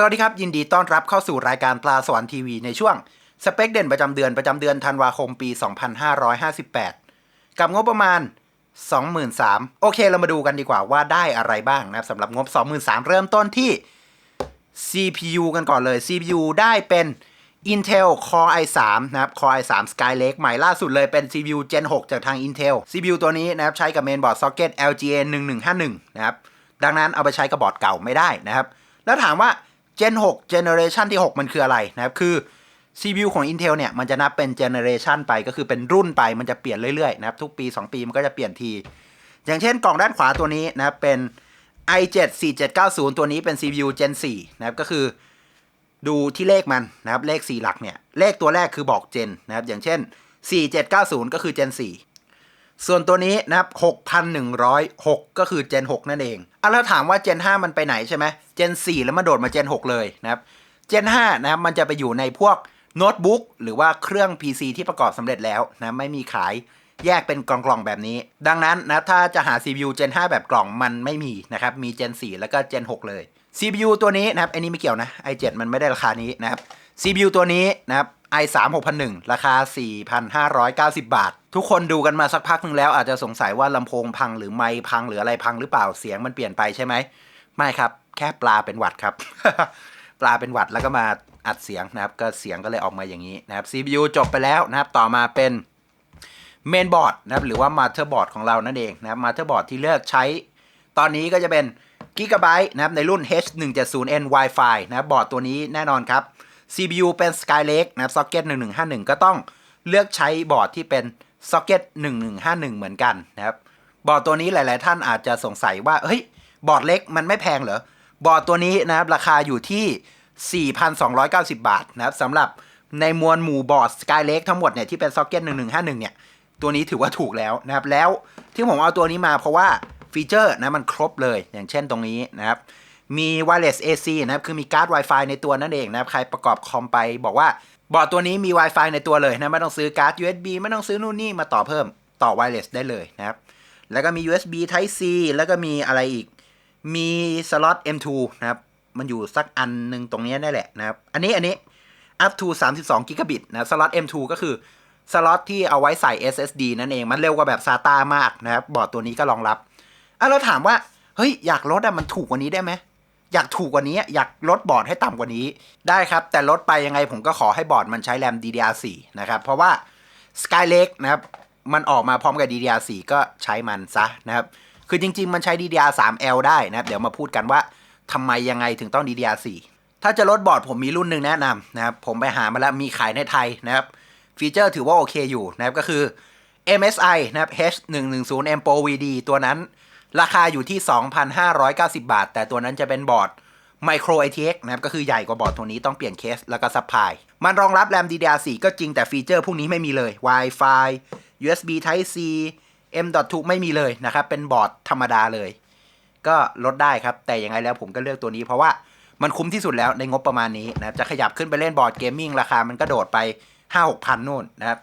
สวัสดีครับ ยินดีต้อนรับเข้าสู่รายการปลาสวรรค์ทีวีในช่วงสเปคเด่นประจำเดือนประจำเดือนธันวาคมปี 2558 กับงบประมาณ 23,000โอเคเรามาดูกันดีกว่าว่าได้อะไรบ้างนะครับสำหรับงบ 23,000 เริ่มต้นที่ CPU กันก่อนเลย CPU ได้เป็น Intel Core i3 นะครับ Core i3 Skylake ใหม่ล่าสุดเลยเป็น CPU Gen 6 จากทาง Intel CPU ตัวนี้นะครับใช้กับ Mainboard Socket LGA 1151 นะครับ ดังนั้นเอาไปใช้กับบอร์ดเก่าไม่ได้นะครับ แล้วถามว่า Gen 6 Generation ที่ 6 มันคืออะไรนะครับ คือ CPU ของ Intel เนี่ย มันจะนับเป็น Generation ไปก็คือเป็นรุ่นไปมันจะเปลี่ยนเรื่อยๆนะครับ ทุกปี 2 ปีมันก็จะเปลี่ยนที อย่างเช่นกล่องด้านขวาตัวนี้นะครับ เป็น i7 4790 ตัวนี้เป็น CPU Gen 4 นะครับ ก็คือดูที่เลขมันนะครับ เลข 4 หลักเนี่ย เลขตัวแรกคือบอก Gen นะครับ อย่างเช่น 4790 ก็คือ Gen 4 ส่วนตัวนี้นะครับ 6,106 ก็คือ Gen 6 นั่นเองอะแล้วถามว่า Gen 5 มันไปไหนใช่ไหม Gen 4 แล้วมาโดดมา Gen 6 เลยนะครับ Gen 5 นะครับ มันจะไปอยู่ในพวกโน้ตบุ๊กหรือว่าเครื่อง PC ที่ประกอบสำเร็จแล้วนะ ไม่มีขายแยกเป็นกล่องๆแบบนี้ ดังนั้นนะถ้าจะหา CPU Gen 5 แบบกล่องมันไม่มีนะครับ มี Gen 4 แล้วก็ Gen 6 เลย CPU ตัวนี้นะครับไอันนี้ไม่เกี่ยวนะ i7 มันไม่ได้ราคานี้นะครับ CPU ตัวนี้นะครับ i3 6001 ราคา 4,590 บาท ทุกคนดูกันมาสักพักหนึงแล้วอาจจะสงสัยว่าลำโพงพังหรือไมค์พังหรืออะไรพังหรือเปล่าเสียงมันเปลี่ยนไปใช่ไหม ไม่ครับ แค่ปลาเป็นหวัดครับ ปลาเป็นหวัดแล้วก็มาอัดเสียงนะครับ ก็เสียงก็เลยออกมาอย่างนี้นะครับ CPU จบไปแล้วนะครับ ต่อมาเป็นเมนบอร์ดนะครับหรือว่ามาเ t อร์บอร์ดของเรานั่นเองนะครับมาเ t อร์บอร์ดที่เลือกใช้ ตอนนี้ก็จะเป็น Gigabyte นะครับในรุ่น H170N Wi-Fi นะครับบอร์ดตัวนี้แน่นอนครับ CPU เป็น Skylake นะครับ Socket 1151 ก็ต้องเลือกใช้บอร์ดที่เป็น Socket 1151 เหมือนกันนะครับ บอร์ดตัวนี้หลาย ๆ ท่านอาจจะสงสัยว่า เฮ้ย บอร์ดเล็กมันไม่แพงเหรอ บอร์ดตัวนี้นะครับ ราคาอยู่ที่ 4,290 บาทนะครับสำหรับในมวลหมู่บอร์ด Skylake ทั้งหมดเนี่ยที่เป็น Socket 1151 เนี่ย ตัวนี้ถือว่าถูกแล้วนะครับ แล้วที่ผมเอาตัวนี้มาเพราะว่าฟีเจอร์นะมันครบเลย อย่างเช่นตรงนี้นะครับ มี wireless AC นะครับ คือมีการ์ด Wi-Fi ในตัวนั่นเองนะครับ ใครประกอบคอมไปบอกว่าบอร์ดตัวนี้มี Wi-Fi ในตัวเลยนะ ไม่ต้องซื้อการ์ด USB ไม่ต้องซื้อนู่นนี่มาต่อเพิ่มต่อ wireless ได้เลยนะครับ แล้วก็มี USB Type C แล้วก็มีอะไรอีก มีสล็อต M2 นะครับ มันอยู่สักอันหนึ่งตรงนี้นั่นแหละนะครับ อันนี้อันนี้ up to 32 g b นะสล็อต M2 ก็คือสล็อตที่เอาไว้ใส่ SSD นั่นเอง มันเร็วกว่าแบบ SATA มากนะครับ บอร์ดตัวนี้ก็รองรับอะเราถามว่า เฮ้ย อยากลดอะมันถูกกว่านี้ได้ไหม อยากถูกกว่านี้ อยากลดบอร์ดให้ต่ำกว่านี้ได้ครับ แต่ลดไปยังไงผมก็ขอให้บอร์ดมันใช้แรม DDR4 นะครับ เพราะว่า Skylake นะครับ มันออกมาพร้อมกับ DDR4 ก็ใช้มันซะนะครับ คือจริง ๆ มันใช้ DDR3L ได้นะครับ เดี๋ยวมาพูดกันว่าทำไมยังไงถึงต้อง DDR4 ถ้าจะลดบอร์ดผมมีรุ่นหนึ่งแนะนำนะครับ ผมไปหามาแล้วมีขายในไทยนะครับ ฟีเจอร์ถือว่าโอเคอยู่นะครับก็คือ MSI นะครับ H110M Pro VD ตัวนั้น ราคาอยู่ที่ 2,590 บาท แต่ตัวนั้นจะเป็นบอร์ด Micro ATX นะครับ ก็คือใหญ่กว่าบอร์ดตัวนี้ต้องเปลี่ยนเคสแล้วก็ซับพลายมันรองรับแรม DDR4 ก็จริงแต่ฟีเจอร์พวกนี้ไม่มีเลย Wi-Fi USB Type C M.2 ไม่มีเลยนะครับ เป็นบอร์ดธรรมดาเลย ก็ลดได้ครับ แต่ยังไงแล้วผมก็เลือกตัวนี้เพราะว่ามันคุ้มที่สุดแล้วในงบประมาณนี้นะครับ จะขยับขึ้นไปเล่นบอร์ดเกมมิ่งราคามันก็โดดไป 5-6พันนู่นนะครับ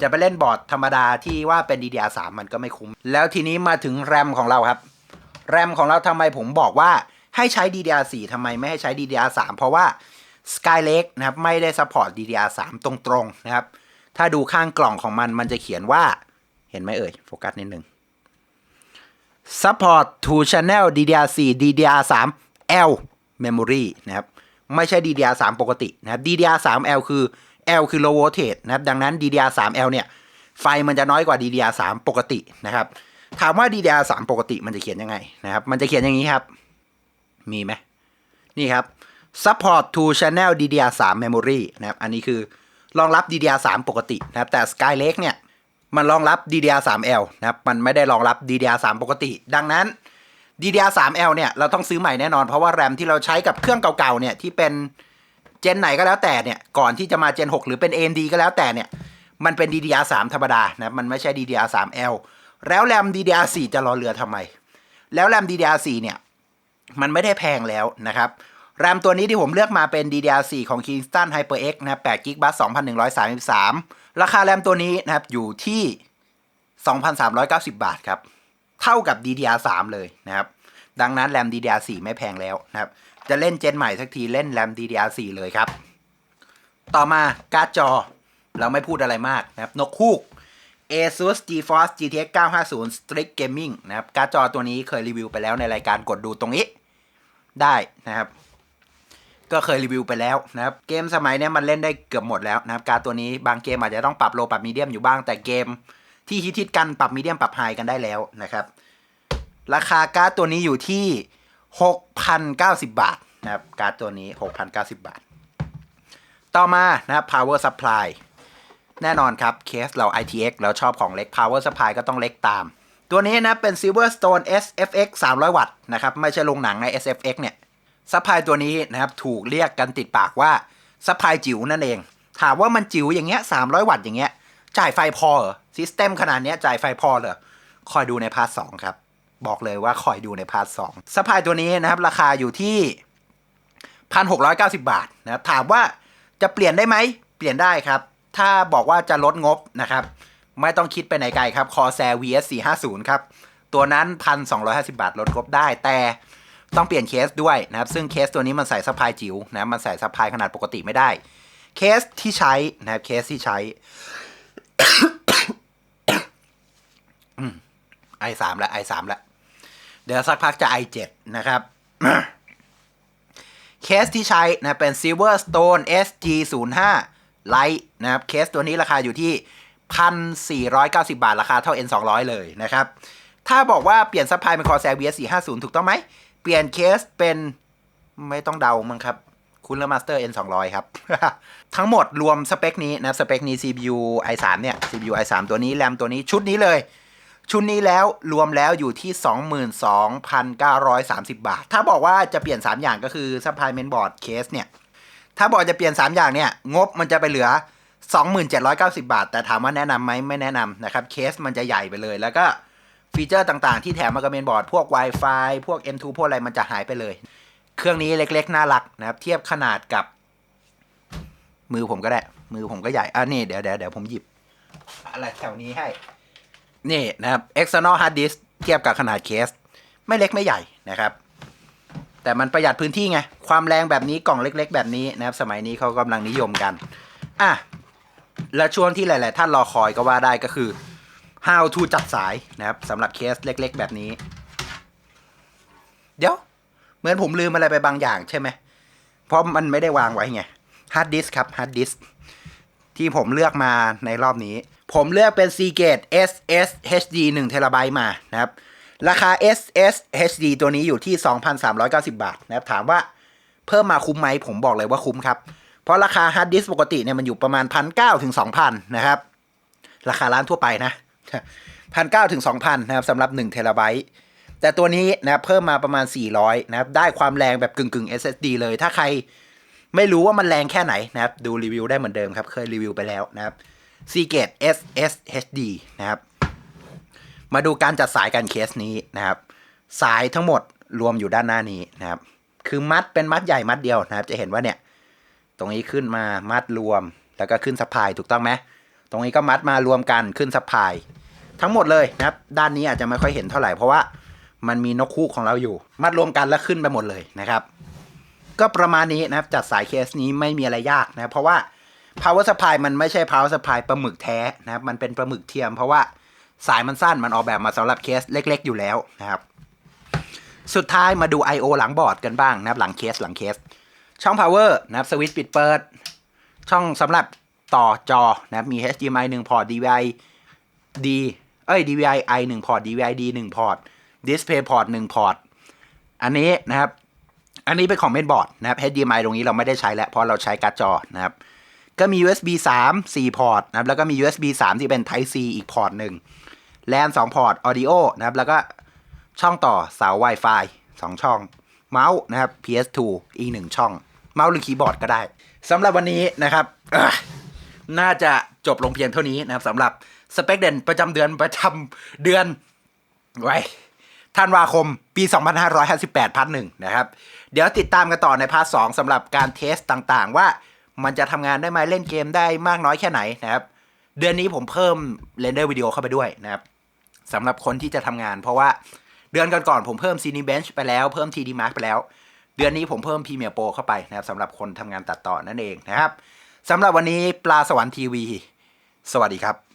จะไปเล่นบอร์ดธรรมดาที่ว่าเป็น DDR3 มันก็ไม่คุ้ม แล้วทีนี้มาถึงแรมของเราครับ แรมของเราทำไมผมบอกว่าให้ใช้ DDR4 ทำไมไม่ให้ใช้ DDR3 เพราะว่า Skylake นะครับไม่ได้ซัพพอร์ต DDR3 ตรงๆนะครับ ถ้าดูข้างกล่องของมันมันจะเขียนว่า เห็นไหมเอ่ย โฟกัสนิดนึง Support to Channel DDR4 DDR3 L Memory นะครับ ไม่ใช่ DDR3 ปกตินะครับ DDR3L คือ L คือ low voltage นะครับ ดังนั้น DDR3L เนี่ย ไฟมันจะน้อยกว่า DDR3 ปกตินะครับ ถามว่า DDR3 ปกติมันจะเขียนยังไงนะครับ มันจะเขียนอย่างนี้ครับ มีไหม นี่ครับ support to channel DDR3 memory นะครับ อันนี้คือรองรับ DDR3 ปกตินะครับ แต่ Skylake เนี่ย มันรองรับ DDR3L นะครับ มันไม่ได้รองรับ DDR3 ปกติ ดังนั้น DDR3L เนี่ย เราต้องซื้อใหม่แน่นอน เพราะว่าแรมที่เราใช้กับเครื่องเก่าๆ เนี่ย ที่เป็น เจนไหนก็แล้วแต่เนี่ย ก่อนที่จะมาเจน 6 หรือเป็น AMD ก็แล้วแต่เนี่ย มันเป็น DDR3 ธรรมดานะ มันไม่ใช่ DDR3L แล้วแรม DDR4 จะรอเรือทำไม แล้วแรม DDR4 เนี่ย มันไม่ได้แพงแล้วนะครับแรมตัวนี้ที่ผมเลือกมาเป็น DDR4 ของ Kingston HyperX นะครับ8 g b 2,133 ราคาแรมตัวนี้นะครับ อยู่ที่ 2,390 บาทครับ เท่ากับ DDR3 เลยนะครับ ดังนั้นแรม DDR4 ไม่แพงแล้วนะครับ จะเล่นเจนใหม่สักทีเล่น RAM DDR4 เลยครับ ต่อมาการ์ดจอ เราไม่พูดอะไรมากนะครับ นกคูก ASUS GeForce GTX 950 Strix Gaming นะครับ การ์ดจอตัวนี้เคยรีวิวไปแล้วในรายการกดดูตรงนี้ ได้นะครับ ก็เคยรีวิวไปแล้วนะครับ เกมสมัยนี้มันเล่นได้เกือบหมดแล้วนะครับ การดตัวนี้บางเกมอาจจะต้องปรับโลปรับมีเดียมอยู่บ้างแต่เกม ที่ฮิตๆกันปรับมีเดียมปรับไฮกันได้แล้วนะครับ ราคาการ์ดตัวนี้อยู่ที่ 6,090 บาทนะครับการ์ดตัวนี้ 6,090 บาท ต่อมานะครับ power supply แน่นอนครับเคสเรา ITX เราชอบของเล็ก power supply ก็ต้องเล็กตาม ตัวนี้นะเป็น Silverstone SFX 300 วัตต์นะครับ ไม่ใช่ลงหนังใน SFX เนี่ยซัพพลายตัวนี้นะครับถูกเรียกกันติดปากว่าซัพพลายจิ๋วนั่นเอง ถามว่ามันจิ๋วอย่างเงี้ย 300 วัตต์อย่างเงี้ย จ่ายไฟพอเหรอซิสเต็มขนาดเนี้ยจ่ายไฟพอเหรอ คอยดูในพาร์ทสองครับ บอกเลยว่าคอยดูในพาร์ทสองซัพพลายตัวนี้นะครับ ราคาอยู่ที่ 1,690 บาทนะครับ ถามว่าจะเปลี่ยนได้ไหม เปลี่ยนได้ครับ ถ้าบอกว่าจะลดงบนะครับ ไม่ต้องคิดไปไหนไกลครับ Corsair VS 450ครับ ตัวนั้น 1,250 บาทลดงบได้แต่ต้องเปลี่ยนเคสด้วยนะครับ ซึ่งเคสตัวนี้มันใส่ซัพายจิ๋วนะมันใส่ซัพายขนาดปกติไม่ได้ เคสที่ใช้นะครับเคสที่ใช้ไอสามล้วไอสามล้ว เดี๋ยวสักพักจะ i7 นะครับเคสที่ใช้นะเป็น Silverstone SG05 Lite นะครับเคสตัวนี้ราคาอยู่ที่ 1,490 บาท ราคาเท่า N200 เลยนะครับ ถ้าบอกว่าเปลี่ยนซัพพลายเป็น Corsair VS 450ถูกต้องไหม เปลี่ยนเคสเป็นไม่ต้องเดามั้งครับคุณเลอมาสเตอร์ N200 ครับ ทั้งหมดรวมสเปคนี้นะ สเปคนี้ CPU i3 เนี่ย CPU i3 ตัวนี้ แรมตัวนี้ชุดนี้เลย ชุดนี้แล้วรวมแล้วอยู่ที่ 22,930 บาท ถ้าบอกว่าจะเปลี่ยน 3 อย่างก็คือซัพพลายเมนบอร์ดเคสเนี่ย ถ้าบอกจะเปลี่ยน 3 อย่างเนี่ย งบมันจะไปเหลือ 2790 บาท แต่ถามว่าแนะนำไหมไม่แนะนำนะครับ เคสมันจะใหญ่ไปเลย แล้วก็ฟีเจอร์ต่างๆ ที่แถมมากับเมนบอร์ด พวก Wi-Fi พวก M2 พวกอะไรมันจะหายไปเลย เครื่องนี้เล็กๆ น่ารักนะครับ เทียบขนาดกับ มือผมก็ได้ มือผมก็ใหญ่อะนี่เดี๋ยวเดี๋ยวเดี๋ยวผมหยิบ อะไรแถวนี้ให้ นี่นะครับ external hard disk เทียบกับขนาดเคส ไม่เล็กไม่ใหญ่นะครับ แต่มันประหยัดพื้นที่ไง ความแรงแบบนี้กล่องเล็ก ๆ แบบนี้นะครับ สมัยนี้เขากำลังนิยมกัน อะ และช่วงที่หลาย ๆ ท่านรอคอยก็ว่าได้ก็คือ how to จัดสายนะครับสำหรับเคสเล็ก ๆ แบบนี้ เดี๋ยว เหมือนผมลืมอะไรไปบางอย่างใช่ไหมเพราะมันไม่ได้วางไว้ไง hard disk ครับ hard disk ที่ผมเลือกมาในรอบนี้ ผมเลือกเป็น Seagate SSHD 1 t b มานะครับ ราคา SSHD ตัวนี้อยู่ที่ 2,390 บาทนะครับ ถามว่าเพิ่มมาคุ้มไหมผมบอกเลยว่าคุ้มครับ เพราะราคาฮาร์ดดิสก์ปกติเนี่ยมันอยู่ประมาณ 1,900ถึง2,000 นะครับ ราคาร้านทั่วไปนะ 1,900ถึง2,000 นะครับสำหรับ1เทราไบต์แต่ตัวนี้นะเพิ่มมาประมาณ 400 นะครับ ได้ความแรงแบบกึ่งกึ่ง SSD เลยถ้าใคร ไม่รู้ว่ามันแรงแค่ไหนนะครับ ดูรีวิวได้เหมือนเดิมครับ เคยรีวิวไปแล้วนะครับ Seagate SSHD นะครับ มาดูการจัดสายการเคสนี้นะครับ สายทั้งหมดรวมอยู่ด้านหน้านี้นะครับ คือมัดเป็นมัดใหญ่มัดเดียวนะครับ จะเห็นว่าเนี่ย ตรงนี้ขึ้นมามัดรวม แล้วก็ขึ้นสะพายถูกต้องไหมตรงนี้ก็มัดมารวมกันขึ้นสะพาย ทั้งหมดเลยนะครับ ด้านนี้อาจจะไม่ค่อยเห็นเท่าไหร่เพราะว่ามันมีนกคู่ของเราอยู่ มัดรวมกันแล้วขึ้นไปหมดเลยนะครับ ก็ประมาณนี้นะครับ จัดสายเคสนี้ไม่มีอะไรยากนะครับเพราะว่า power supply มันไม่ใช่ power supply ปลาหมึกแท้นะครับ มันเป็นปลาหมึกเทียม เพราะว่าสายมันสั้นมันออกแบบมาสำหรับเคสเล็ก ๆ อยู่แล้วนะครับ สุดท้ายมาดู I/O หลังบอร์ดกันบ้างนะครับ หลังเคสหลังเคส ช่อง power นะครับสวิตช์ปิดเปิด ช่องสำหรับต่อจอนะครับมี HDMI 1 พอร์ต DVI D เอ้ย DVI I 1 พอร์ต DVI D 1 พอร์ต Display port 1พอร์ต อันนี้นะครับ อันนี้เป็นของเมนบอร์ดนะครับ HDMI ตรงนี้เราไม่ได้ใช้แล้วเพราะเราใช้การ์ดจอนะครับ ก็มี USB 3 4 พอร์ตนะครับ แล้วก็มี USB 3 ที่เป็น Type C อีกพอร์ตหนึ่ง LAN 2พอร์ต Audio นะครับ แล้วก็ช่องต่อเสา Wi-Fi 2 ช่อง เมาส์นะครับ PS2 อีก 1 ช่อง เมาส์หรือคีย์บอร์ดก็ได้สำหรับวันนี้นะครับน่าจะจบลงเพียงเท่านี้นะครับสำหรับสเปคเด่นประจำเดือนประจำเดือนไว้ ธันวาคมปี 2558พาร์ทหนึ่งนะครับ เดี๋ยวติดตามกันต่อในพาร์ทสองสำหรับการเทสต่างๆ ว่ามันจะทำงานได้ไหมเล่นเกมได้มากน้อยแค่ไหนนะครับ เดือนนี้ผมเพิ่มเรนเดอร์วิดีโอเข้าไปด้วยนะครับสำหรับคนที่จะทำงาน เพราะว่าเดือนก่อนๆผมเพิ่ม Cinebench ไปแล้วเพิ่ม TD Mark ไปแล้ว เดือนนี้ผมเพิ่มพรีเมียร์โปรเข้าไปนะครับสำหรับคนทำงานตัดต่อนั่นเองนะครับสำหรับวันนี้ปลาสวรรค์ทีวี สวัสดีครับ